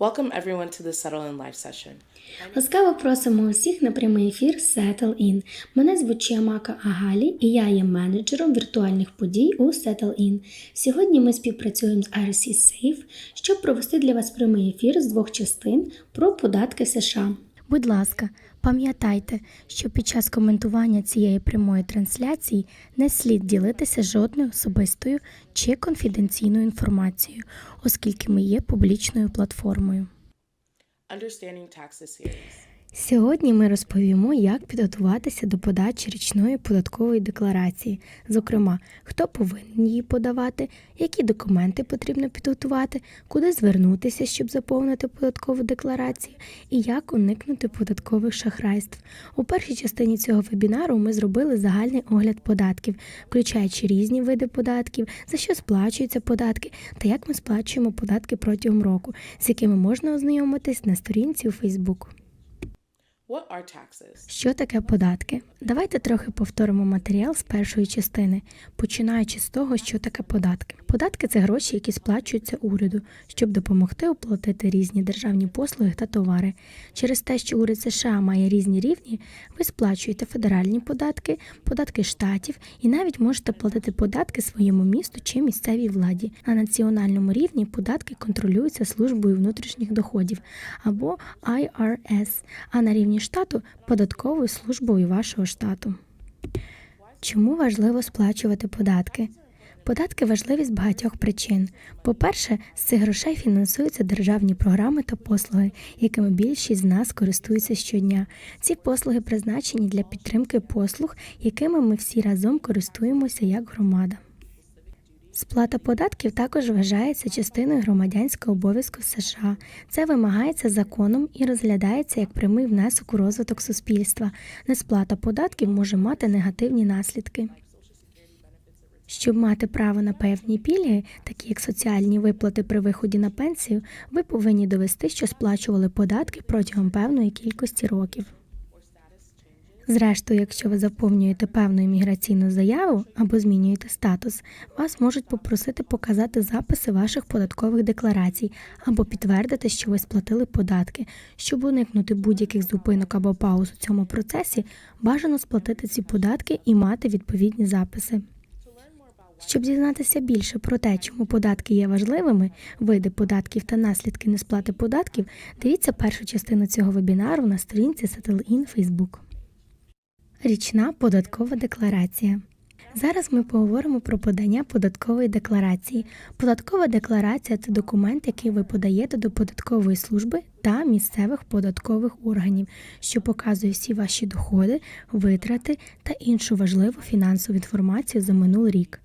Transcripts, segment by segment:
Welcome everyone to the Settle in Life session. Ласкаво просимо усіх на прямий ефір Settle In. Мене звуть Чіамака Агалі і я є менеджером віртуальних подій у Settle In. Сьогодні ми співпрацюємо з IRC Safe, щоб провести для вас прямий ефір з двох частин про податки США. Будь ласка, пам'ятайте, що під час коментування цієї прямої трансляції не слід ділитися жодною особистою чи конфіденційною інформацією, оскільки ми є публічною платформою. Understanding Toxic Series. Сьогодні ми розповімо, як підготуватися до подачі річної податкової декларації, зокрема, хто повинен її подавати, які документи потрібно підготувати, куди звернутися, щоб заповнити податкову декларацію, і як уникнути податкових шахрайств. У першій частині цього вебінару ми зробили загальний огляд податків, включаючи різні види податків, за що сплачуються податки та як ми сплачуємо податки протягом року, з якими можна ознайомитись на сторінці у Facebook. What are taxes? Що таке податки? Давайте трохи повторимо матеріал з першої частини, починаючи з того, що таке податки. Податки це гроші, які сплачуються уряду, щоб допомогти оплатити різні державні послуги та товари. Через те, що уряд США має різні рівні, ви сплачуєте федеральні податки, податки штатів і навіть можете платити податки своєму місту чи місцевій владі. На національному рівні податки контролюються службою внутрішніх доходів або IRS, а на рівні штату податковою службою вашого штату. Чому важливо сплачувати податки? Податки важливі з багатьох причин. По-перше, з цих грошей фінансуються державні програми та послуги, якими більшість з нас користуються щодня. Ці послуги призначені для підтримки послуг, якими ми всі разом користуємося як громада. Сплата податків також вважається частиною громадянського обов'язку США. Це вимагається законом і розглядається як прямий внесок у розвиток суспільства. Несплата податків може мати негативні наслідки. Щоб мати право на певні пільги, такі як соціальні виплати при виході на пенсію, ви повинні довести, що сплачували податки протягом певної кількості років. Зрештою, якщо ви заповнюєте певну імміграційну заяву або змінюєте статус, вас можуть попросити показати записи ваших податкових декларацій або підтвердити, що ви сплатили податки. Щоб уникнути будь-яких зупинок або пауз у цьому процесі, бажано сплатити ці податки і мати відповідні записи. Щоб дізнатися більше про те, чому податки є важливими, види податків та наслідки несплати податків, дивіться першу частину цього вебінару на сторінці Settle-in Facebook. Річна податкова декларація. Зараз ми поговоримо про подання податкової декларації. Податкова декларація це документ, який ви подаєте до податкової служби та місцевих податкових органів, що показує всі ваші доходи, витрати та іншу важливу фінансову інформацію за минулий рік.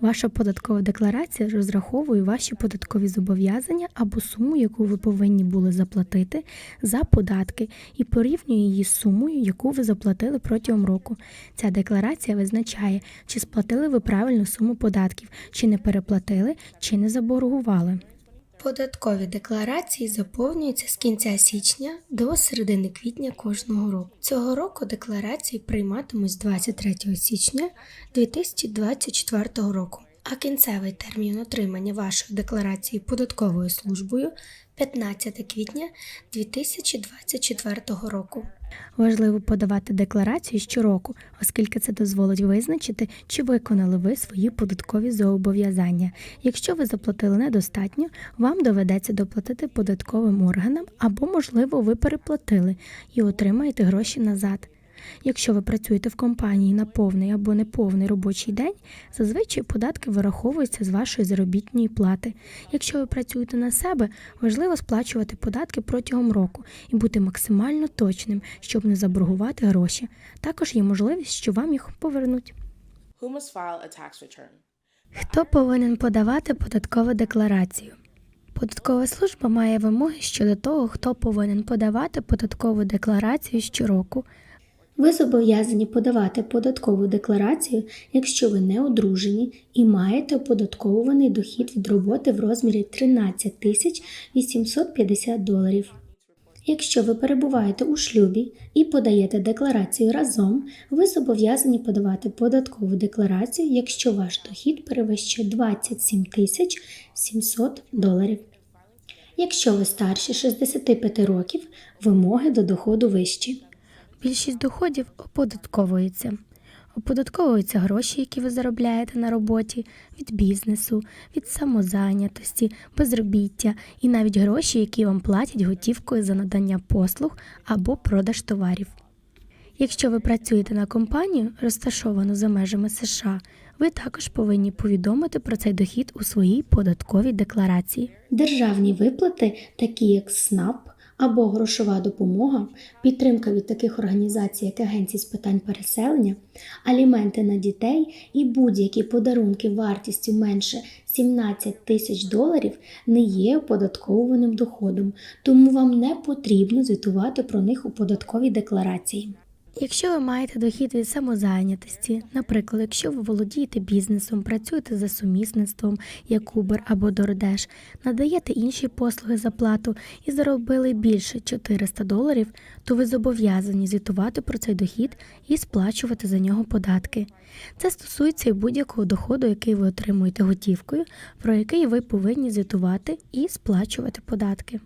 Ваша податкова декларація розраховує ваші податкові зобов'язання або суму, яку ви повинні були заплатити за податки, і порівнює її з сумою, яку ви заплатили протягом року. Ця декларація визначає, чи сплатили ви правильну суму податків, чи не переплатили, чи не заборгували. Податкові декларації заповнюються з кінця січня до середини квітня кожного року. Цього року декларації прийматимуть з 23 січня 2024 року, а кінцевий термін отримання вашої декларації податковою службою 15 квітня 2024 року. Важливо подавати декларацію щороку, оскільки це дозволить визначити, чи виконали ви свої податкові зобов'язання. Якщо ви заплатили недостатньо, вам доведеться доплатити податковим органам або, можливо, ви переплатили і отримаєте гроші назад. Якщо ви працюєте в компанії на повний або неповний робочий день, зазвичай податки вираховуються з вашої заробітної плати. Якщо ви працюєте на себе, важливо сплачувати податки протягом року і бути максимально точним, щоб не заборгувати гроші. Також є можливість, що вам їх повернуть. Who must file a tax return? Хто повинен подавати податкову декларацію? Податкова служба має вимоги щодо того, хто повинен подавати податкову декларацію щороку. Ви зобов'язані подавати податкову декларацію, якщо ви не одружені і маєте оподатковуваний дохід від роботи в розмірі 13 тисяч 850 доларів. Якщо ви перебуваєте у шлюбі і подаєте декларацію разом, ви зобов'язані подавати податкову декларацію, якщо ваш дохід перевищує 27 тисяч 700 доларів. Якщо ви старші 65 років, вимоги до доходу вищі. Більшість доходів оподатковується. Оподатковуються гроші, які ви заробляєте на роботі, від бізнесу, від самозайнятості, безробіття і навіть гроші, які вам платять готівкою за надання послуг або продаж товарів. Якщо ви працюєте на компанію, розташовану за межами США, ви також повинні повідомити про цей дохід у своїй податковій декларації. Державні виплати, такі як СНАП або грошова допомога, підтримка від таких організацій, як Агенції з питань переселення, аліменти на дітей і будь-які подарунки вартістю менше 17 тисяч доларів не є оподатковуваним доходом, тому вам не потрібно звітувати про них у податковій декларації. Якщо ви маєте дохід від самозайнятості, наприклад, якщо ви володієте бізнесом, працюєте за сумісництвом, як Uber або DoorDash, надаєте інші послуги за плату і заробили більше 400 доларів, то ви зобов'язані звітувати про цей дохід і сплачувати за нього податки. Це стосується і будь-якого доходу, який ви отримуєте готівкою, про який ви повинні звітувати і сплачувати податки.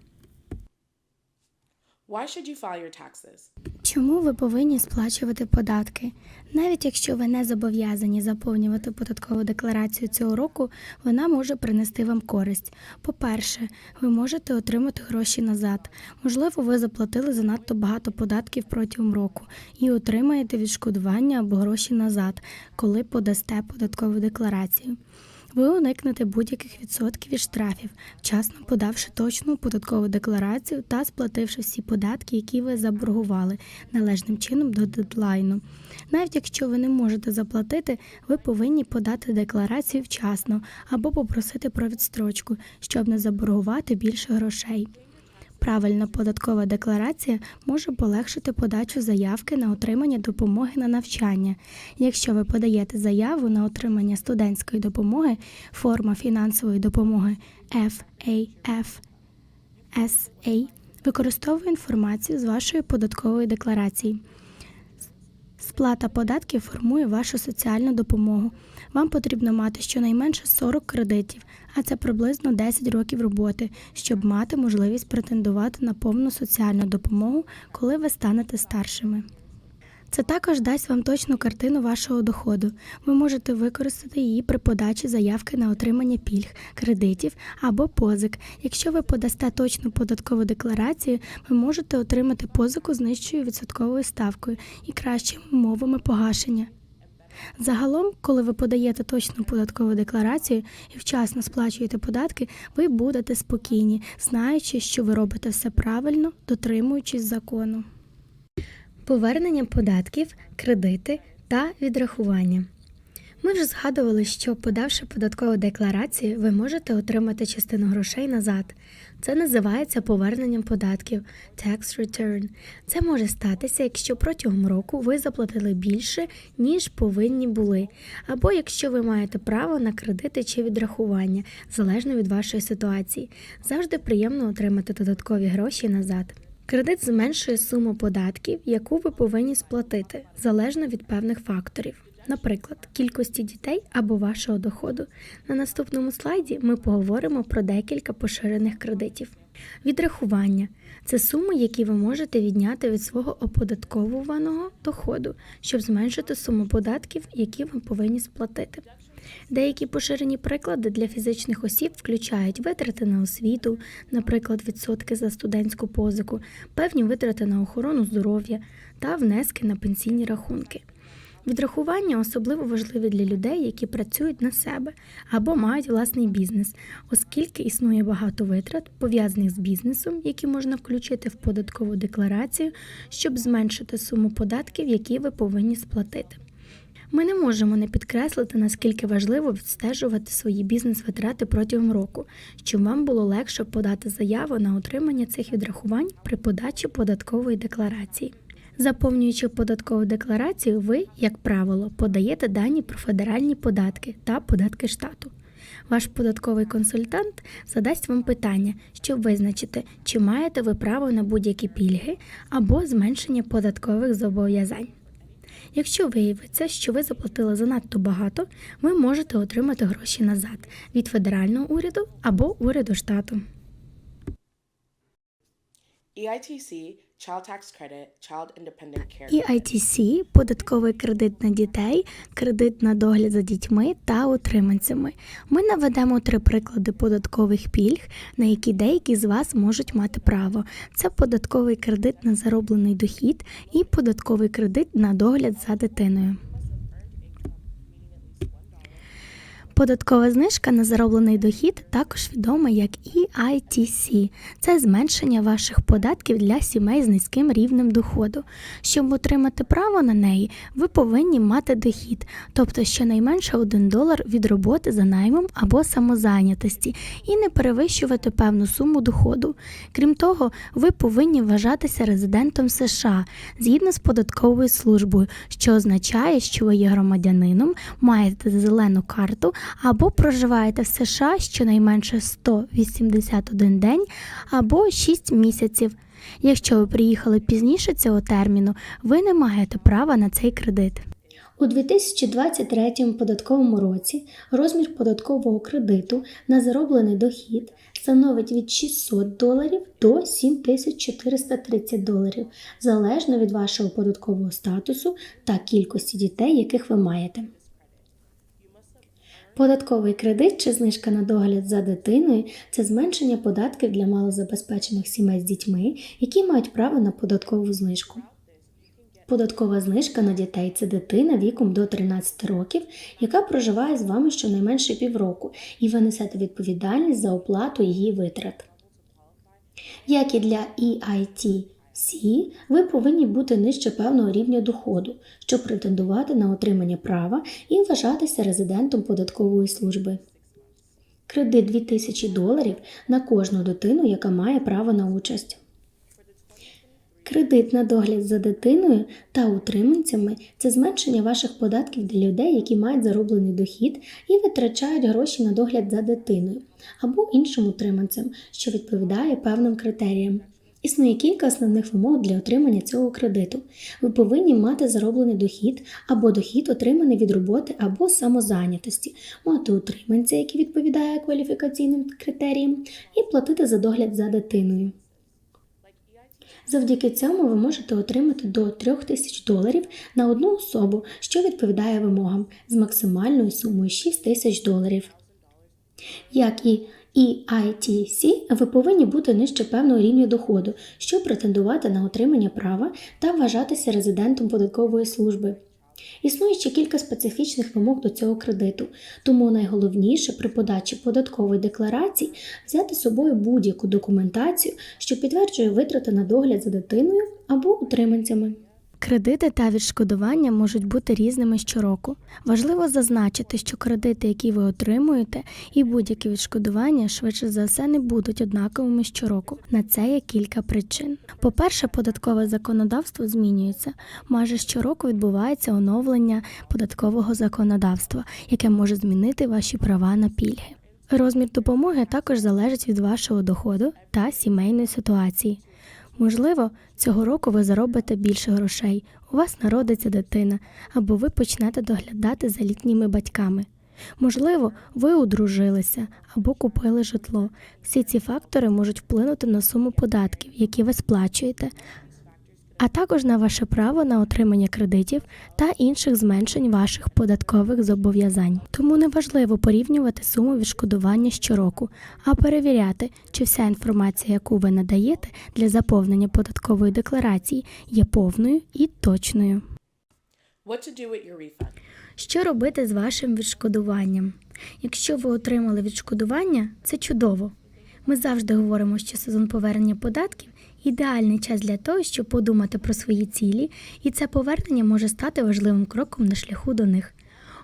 Why should you file your taxes? Чому ви повинні сплачувати податки? Навіть якщо ви не зобов'язані заповнювати податкову декларацію цього року, вона може принести вам користь. По-перше, ви можете отримати гроші назад. Можливо, ви заплатили занадто багато податків протягом року і отримаєте відшкодування або гроші назад, коли подасте податкову декларацію. Ви уникнете будь-яких відсотків і штрафів, вчасно подавши точну податкову декларацію та сплативши всі податки, які ви заборгували належним чином до дедлайну. Навіть якщо ви не можете заплатити, ви повинні подати декларацію вчасно або попросити про відстрочку, щоб не заборгувати більше грошей. Правильна податкова декларація може полегшити подачу заявки на отримання допомоги на навчання. Якщо ви подаєте заяву на отримання студентської допомоги, форма фінансової допомоги FAFSA використовує інформацію з вашої податкової декларації. Сплата податків формує вашу соціальну допомогу. Вам потрібно мати щонайменше 40 кредитів, а це приблизно 10 років роботи, щоб мати можливість претендувати на повну соціальну допомогу, коли ви станете старшими. Це також дасть вам точну картину вашого доходу. Ви можете використати її при подачі заявки на отримання пільг, кредитів або позик. Якщо ви подасте точну податкову декларацію, ви можете отримати позику з нижчою відсотковою ставкою і кращими умовами погашення. Загалом, коли ви подаєте точну податкову декларацію і вчасно сплачуєте податки, ви будете спокійні, знаючи, що ви робите все правильно, дотримуючись закону. Повернення податків, кредити та відрахування. Ми вже згадували, що подавши податкову декларацію, ви можете отримати частину грошей назад. Це називається поверненням податків tax return. Це може статися, якщо протягом року ви заплатили більше, ніж повинні були, або якщо ви маєте право на кредити чи відрахування, залежно від вашої ситуації. Завжди приємно отримати додаткові гроші назад. Кредит зменшує суму податків, яку ви повинні сплатити, залежно від певних факторів, наприклад, кількості дітей або вашого доходу. На наступному слайді ми поговоримо про декілька поширених кредитів. Відрахування це суми, які ви можете відняти від свого оподатковуваного доходу, щоб зменшити суму податків, які ви повинні сплатити. Деякі поширені приклади для фізичних осіб включають витрати на освіту, наприклад, відсотки за студентську позику, певні витрати на охорону здоров'я та внески на пенсійні рахунки. Відрахування особливо важливі для людей, які працюють на себе або мають власний бізнес, оскільки існує багато витрат, пов'язаних з бізнесом, які можна включити в податкову декларацію, щоб зменшити суму податків, які ви повинні сплатити. Ми не можемо не підкреслити, наскільки важливо відстежувати свої бізнес-витрати протягом року, щоб вам було легше подати заяву на отримання цих відрахувань при подачі податкової декларації. Заповнюючи податкову декларацію, ви, як правило, подаєте дані про федеральні податки та податки штату. Ваш податковий консультант задасть вам питання, щоб визначити, чи маєте ви право на будь-які пільги або зменшення податкових зобов'язань. Якщо виявиться, що ви заплатили занадто багато, ви можете отримати гроші назад від федерального уряду або уряду штату. EITC, Child Tax Credit, Child Independent Care. І ITC – податковий кредит на дітей, кредит на догляд за дітьми та утриманцями. Ми наведемо три приклади податкових пільг, на які деякі з вас можуть мати право. Це податковий кредит на зароблений дохід і податковий кредит на догляд за дитиною. Податкова знижка на зароблений дохід також відома як EITC. Це зменшення ваших податків для сімей з низьким рівнем доходу. Щоб отримати право на неї, ви повинні мати дохід, тобто щонайменше 1 долар від роботи за наймом або самозайнятості, і не перевищувати певну суму доходу. Крім того, ви повинні вважатися резидентом США згідно з податковою службою, що означає, що ви є громадянином, маєте зелену карту або проживаєте в США щонайменше 181 день або 6 місяців. Якщо ви приїхали пізніше цього терміну, ви не маєте права на цей кредит. У 2023 податковому році розмір податкового кредиту на зароблений дохід становить від 600 доларів до 7430 доларів, залежно від вашого податкового статусу та кількості дітей, яких ви маєте. Податковий кредит чи знижка на догляд за дитиною це зменшення податків для малозабезпечених сімей з дітьми, які мають право на податкову знижку. Податкова знижка на дітей це дитина віком до 13 років, яка проживає з вами щонайменше півроку, і ви несете відповідальність за оплату її витрат. Як і для E EITC, ви повинні бути нижче певного рівня доходу, щоб претендувати на отримання права і вважатися резидентом податкової служби. Кредит 2000 доларів на кожну дитину, яка має право на участь. Кредит на догляд за дитиною та утриманцями це зменшення ваших податків для людей, які мають зароблений дохід і витрачають гроші на догляд за дитиною або іншим утриманцем, що відповідає певним критеріям. Існує кілька основних вимог для отримання цього кредиту. Ви повинні мати зароблений дохід або дохід, отриманий від роботи або самозайнятості, мати утриманця, який відповідає кваліфікаційним критеріям, і платити за догляд за дитиною. Завдяки цьому ви можете отримати до 3000 доларів на одну особу, що відповідає вимогам з максимальною сумою 6 тисяч доларів. Як і EITC, ви повинні бути нижче певного рівня доходу, щоб претендувати на отримання права та вважатися резидентом податкової служби. Існує ще кілька специфічних вимог до цього кредиту, тому найголовніше при подачі податкової декларації взяти з собою будь-яку документацію, що підтверджує витрати на догляд за дитиною або утриманцями. Кредити та відшкодування можуть бути різними щороку. Важливо зазначити, що кредити, які ви отримуєте, і будь-які відшкодування швидше за все не будуть однаковими щороку. На це є кілька причин. По-перше, податкове законодавство змінюється. Майже щороку відбувається оновлення податкового законодавства, яке може змінити ваші права на пільги. Розмір допомоги також залежить від вашого доходу та сімейної ситуації. Можливо, цього року ви заробите більше грошей, у вас народиться дитина, або ви почнете доглядати за літніми батьками. Можливо, ви одружилися або купили житло. Всі ці фактори можуть вплинути на суму податків, які ви сплачуєте, а також на ваше право на отримання кредитів та інших зменшень ваших податкових зобов'язань. Тому неважливо порівнювати суму відшкодування щороку, а перевіряти, чи вся інформація, яку ви надаєте для заповнення податкової декларації, є повною і точною. What to do with your refund? Що робити з вашим відшкодуванням? Якщо ви отримали відшкодування, це чудово. Ми завжди говоримо, що сезон повернення податків ідеальний час для того, щоб подумати про свої цілі, і це повернення може стати важливим кроком на шляху до них.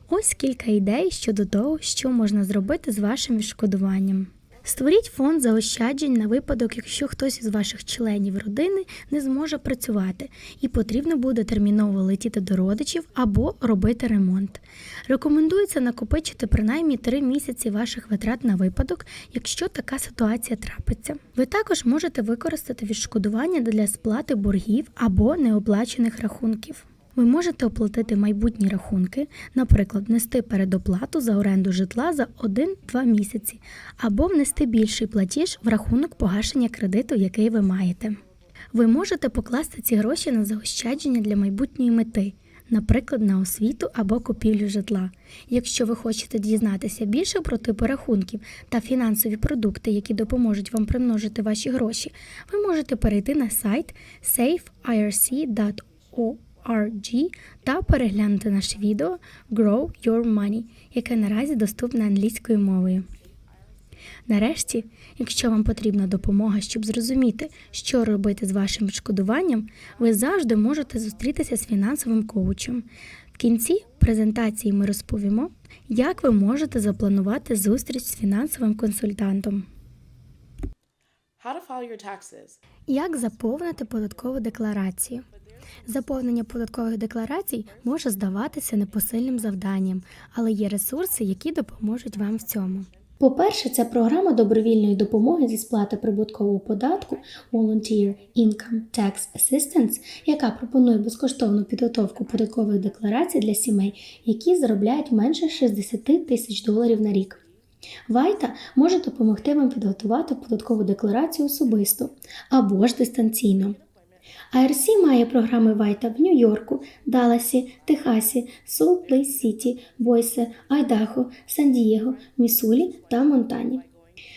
Ось кілька ідей щодо того, що можна зробити з вашим відшкодуванням. Створіть фонд заощаджень на випадок, якщо хтось із ваших членів родини не зможе працювати і потрібно буде терміново летіти до родичів або робити ремонт. Рекомендується накопичити принаймні 3 місяці ваших витрат на випадок, якщо така ситуація трапиться. Ви також можете використати відшкодування для сплати боргів або неоплачених рахунків. Ви можете оплатити майбутні рахунки, наприклад, внести передоплату за оренду житла за 1-2 місяці, або внести більший платіж в рахунок погашення кредиту, який ви маєте. Ви можете покласти ці гроші на заощадження для майбутньої мети, наприклад, на освіту або купівлю житла. Якщо ви хочете дізнатися більше про типи рахунків та фінансові продукти, які допоможуть вам примножити ваші гроші, ви можете перейти на сайт safeirc.org та переглянути наше відео Grow Your Money, яке наразі доступне англійською мовою. Нарешті, якщо вам потрібна допомога, щоб зрозуміти, що робити з вашим відшкодуванням, ви завжди можете зустрітися з фінансовим коучем. В кінці презентації ми розповімо, як ви можете запланувати зустріч з фінансовим консультантом. How to file your taxes. Як заповнити податкову декларацію? Заповнення податкових декларацій може здаватися непосильним завданням, але є ресурси, які допоможуть вам в цьому. По-перше, це програма добровільної допомоги зі сплати прибуткового податку Volunteer Income Tax Assistance, яка пропонує безкоштовну підготовку податкових декларацій для сімей, які заробляють менше 60 тисяч доларів на рік. Вайта може допомогти вам підготувати податкову декларацію особисто або ж дистанційно. IRC має програми Вайта в Нью-Йорку, Далласі, Техасі, Солт Лейк Сіті, Бойсе, Айдахо, Сан-Дієго, Міссулі та Монтані.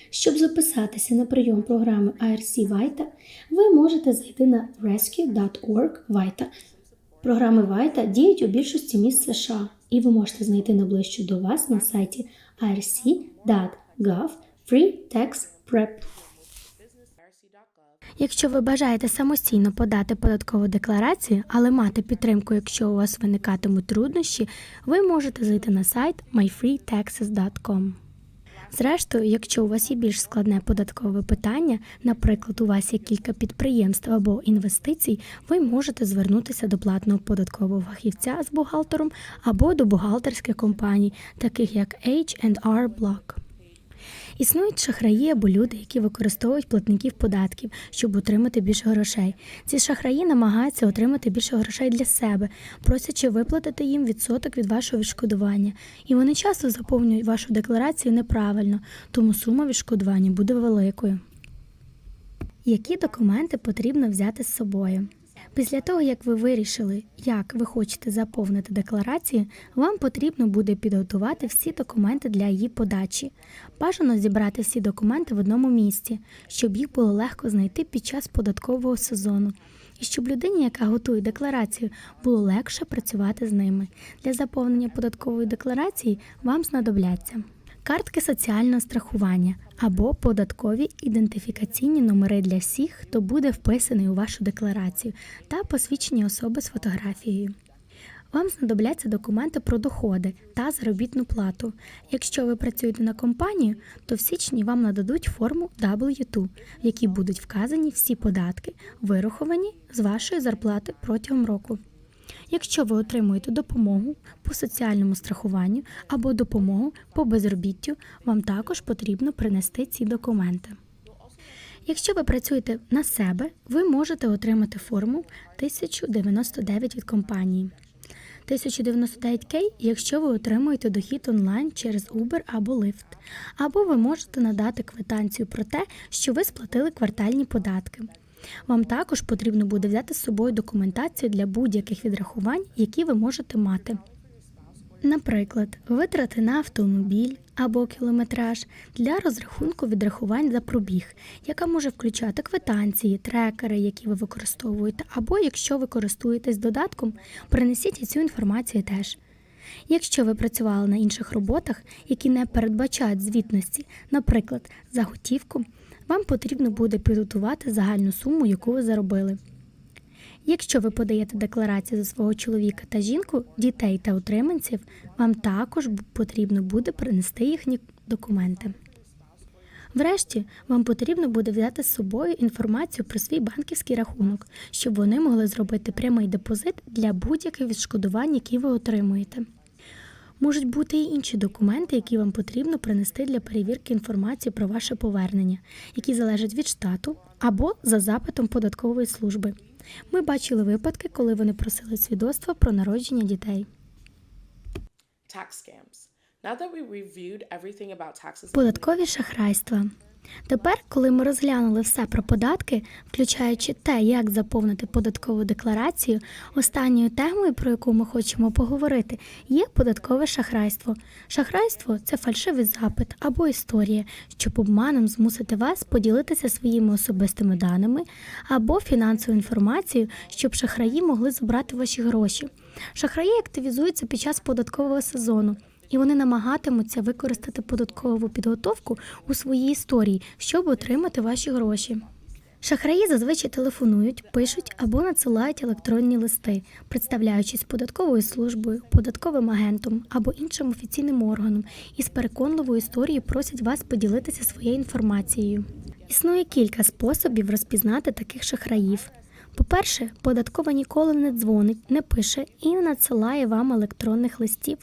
Щоб записатися на прийом програми IRC Вайта, ви можете зайти на rescue.org Вайта. Програми Вайта діють у більшості міст США, і ви можете знайти найближчу до вас на сайті irc.gov Free Tax Prep. Якщо ви бажаєте самостійно подати податкову декларацію, але мати підтримку, якщо у вас виникатимуть труднощі, ви можете зайти на сайт myfreetaxes.com. Зрештою, якщо у вас є більш складне податкове питання, наприклад, у вас є кілька підприємств або інвестицій, ви можете звернутися до платного податкового фахівця з бухгалтером або до бухгалтерських компаній, таких як H&R Block. Існують шахраї або люди, які використовують платників податків, щоб отримати більше грошей. Ці шахраї намагаються отримати більше грошей для себе, просячи виплатити їм відсоток від вашого відшкодування. І вони часто заповнюють вашу декларацію неправильно, тому сума відшкодування буде великою. Які документи потрібно взяти з собою? Після того, як ви вирішили, як ви хочете заповнити декларацію, вам потрібно буде підготувати всі документи для її подачі. Бажано зібрати всі документи в одному місці, щоб їх було легко знайти під час податкового сезону. І щоб людині, яка готує декларацію, було легше працювати з ними. Для заповнення податкової декларації вам знадобляться картки соціального страхування або податкові ідентифікаційні номери для всіх, хто буде вписаний у вашу декларацію, та посвідчення особи з фотографією. Вам знадобляться документи про доходи та заробітну плату. Якщо ви працюєте на компанію, то в січні вам нададуть форму W2, в якій будуть вказані всі податки, вираховані з вашої зарплати протягом року. Якщо ви отримуєте допомогу по соціальному страхуванню або допомогу по безробіттю, вам також потрібно принести ці документи. Якщо ви працюєте на себе, ви можете отримати форму 1099 від компанії. 1099K, якщо ви отримуєте дохід онлайн через Uber або Lyft. Або ви можете надати квитанцію про те, що ви сплатили квартальні податки. Вам також потрібно буде взяти з собою документацію для будь-яких відрахувань, які ви можете мати. Наприклад, витрати на автомобіль або кілометраж для розрахунку відрахувань за пробіг, яка може включати квитанції, трекери, які ви використовуєте, або якщо ви користуєтесь додатком, принесіть і цю інформацію теж. Якщо ви працювали на інших роботах, які не передбачають звітності, наприклад, за готівку, вам потрібно буде підготувати загальну суму, яку ви заробили. Якщо ви подаєте декларацію за свого чоловіка та жінку, дітей та утриманців, вам також потрібно буде принести їхні документи. Врешті, вам потрібно буде взяти з собою інформацію про свій банківський рахунок, щоб вони могли зробити прямий депозит для будь-яких відшкодувань, які ви отримуєте. Можуть бути і інші документи, які вам потрібно принести для перевірки інформації про ваше повернення, які залежать від штату або за запитом податкової служби. Ми бачили випадки, коли вони просили свідоцтва про народження дітей. Податкові шахрайства. Тепер, коли ми розглянули все про податки, включаючи те, як заповнити податкову декларацію, останньою темою, про яку ми хочемо поговорити, є податкове шахрайство. Шахрайство це фальшивий запит або історія, щоб обманом змусити вас поділитися своїми особистими даними або фінансовою інформацією, щоб шахраї могли забрати ваші гроші. Шахраї активізуються під час податкового сезону. І вони намагатимуться використати податкову підготовку у своїй історії, щоб отримати ваші гроші. Шахраї зазвичай телефонують, пишуть або надсилають електронні листи, представляючись податковою службою, податковим агентом або іншим офіційним органом, і з переконливою історією просять вас поділитися своєю інформацією. Існує кілька способів розпізнати таких шахраїв. По-перше, податкова ніколи не дзвонить, не пише і не надсилає вам електронних листів.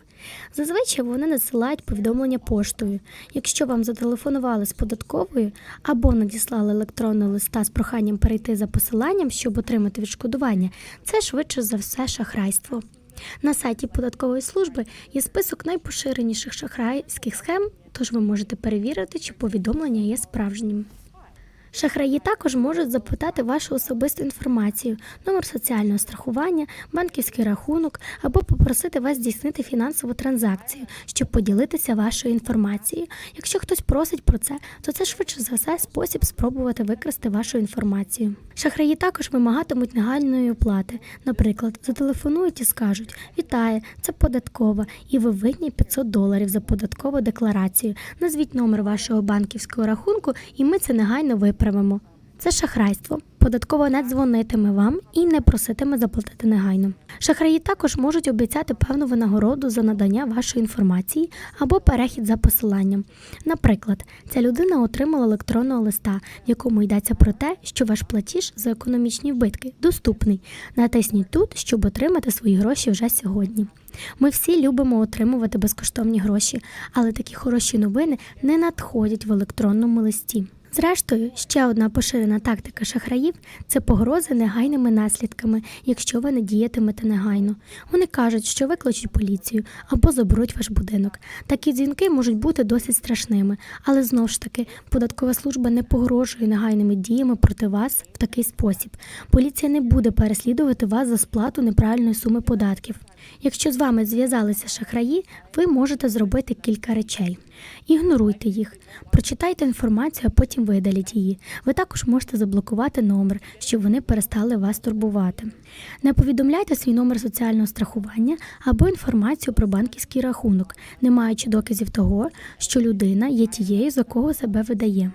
Зазвичай вони надсилають повідомлення поштою. Якщо вам зателефонували з податковою або надіслали електронного листа з проханням перейти за посиланням, щоб отримати відшкодування, це швидше за все шахрайство. На сайті податкової служби є список найпоширеніших шахрайських схем, тож ви можете перевірити, чи повідомлення є справжнім. Шахраї також можуть запитати вашу особисту інформацію, номер соціального страхування, банківський рахунок або попросити вас здійснити фінансову транзакцію, щоб поділитися вашою інформацією. Якщо хтось просить про це, то це швидше за все спосіб спробувати викрасти вашу інформацію. Шахраї також вимагатимуть негайної оплати. Наприклад, зателефонують і скажуть: Вітаю, це податкова, і ви винні 500 доларів за податкову декларацію. Назвіть номер вашого банківського рахунку, і ми це негайно виправимо. Це шахрайство. Податкова не дзвонитиме вам і не проситиме заплатити негайно. Шахраї також можуть обіцяти певну винагороду за надання вашої інформації або перехід за посиланням. Наприклад, ця людина отримала електронного листа, в якому йдеться про те, що ваш платіж за економічні вбитки доступний. Натисніть тут, щоб отримати свої гроші вже сьогодні. Ми всі любимо отримувати безкоштовні гроші, але такі хороші новини не надходять в електронному листі. Зрештою, ще одна поширена тактика шахраїв це погрози негайними наслідками, якщо ви не діятимете негайно. Вони кажуть, що викличуть поліцію або заберуть ваш будинок. Такі дзвінки можуть бути досить страшними, але знову ж таки, податкова служба не погрожує негайними діями проти вас в такий спосіб. Поліція не буде переслідувати вас за сплату неправильної суми податків. Якщо з вами зв'язалися шахраї, ви можете зробити кілька речей. Ігноруйте їх, прочитайте інформацію, а потім видаліть її. Ви також можете заблокувати номер, щоб вони перестали вас турбувати. Не повідомляйте свій номер соціального страхування або інформацію про банківський рахунок, не маючи доказів того, що людина є тією, за кого себе видає.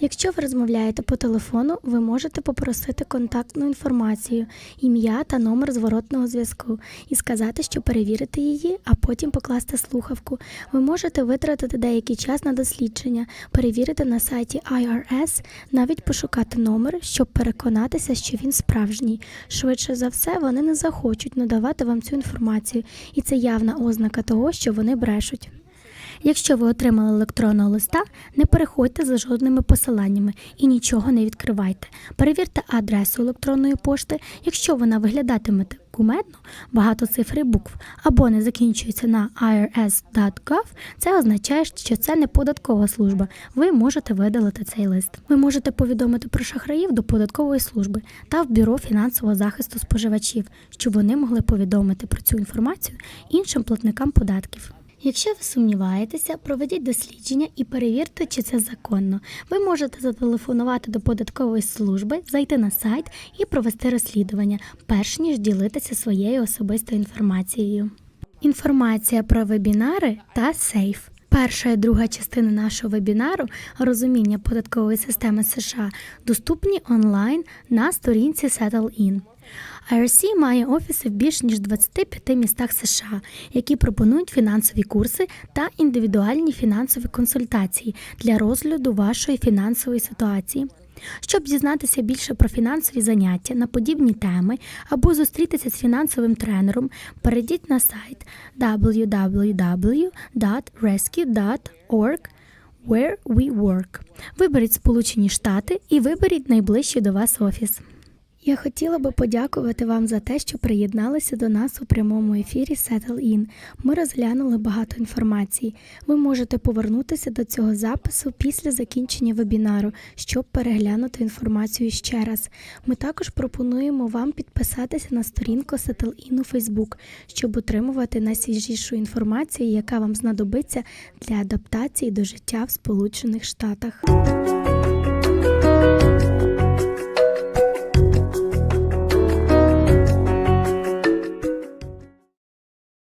Якщо ви розмовляєте по телефону, ви можете попросити контактну інформацію, ім'я та номер зворотного зв'язку і сказати, що перевірите її, а потім покласти слухавку. Ви можете витратити деякий час на дослідження, перевірити на сайті IRS, навіть пошукати номер, щоб переконатися, що він справжній. Швидше за все, вони не захочуть надавати вам цю інформацію, і це явна ознака того, що вони брешуть. Якщо ви отримали електронного листа, не переходьте за жодними посиланнями і нічого не відкривайте. Перевірте адресу електронної пошти, якщо вона виглядатиме кумедно, багато цифр і букв, або не закінчується на irs.gov, це означає, що це не податкова служба. Ви можете видалити цей лист. Ви можете повідомити про шахраїв до податкової служби та в бюро фінансового захисту споживачів, щоб вони могли повідомити про цю інформацію іншим платникам податків. Якщо ви сумніваєтеся, проведіть дослідження і перевірте, чи це законно. Ви можете зателефонувати до податкової служби, зайти на сайт і провести розслідування, перш ніж ділитися своєю особистою інформацією. Інформація про вебінари та сейф. Перша і друга частини нашого вебінару розуміння податкової системи США доступні онлайн на сторінці SettleIn. IRC має офіси в більш ніж 25 містах США, які пропонують фінансові курси та індивідуальні фінансові консультації для розгляду вашої фінансової ситуації. Щоб дізнатися більше про фінансові заняття на подібні теми або зустрітися з фінансовим тренером, перейдіть на сайт www.rescue.org Where we work. Виберіть Сполучені Штати і виберіть найближчий до вас офіс. Я хотіла би подякувати вам за те, що приєдналися до нас у прямому ефірі Settle In. Ми розглянули багато інформації. Ви можете повернутися до цього запису після закінчення вебінару, щоб переглянути інформацію ще раз. Ми також пропонуємо вам підписатися на сторінку Settle In у Facebook, щоб отримувати найсвіжішу інформацію, яка вам знадобиться для адаптації до життя в Сполучених Штатах.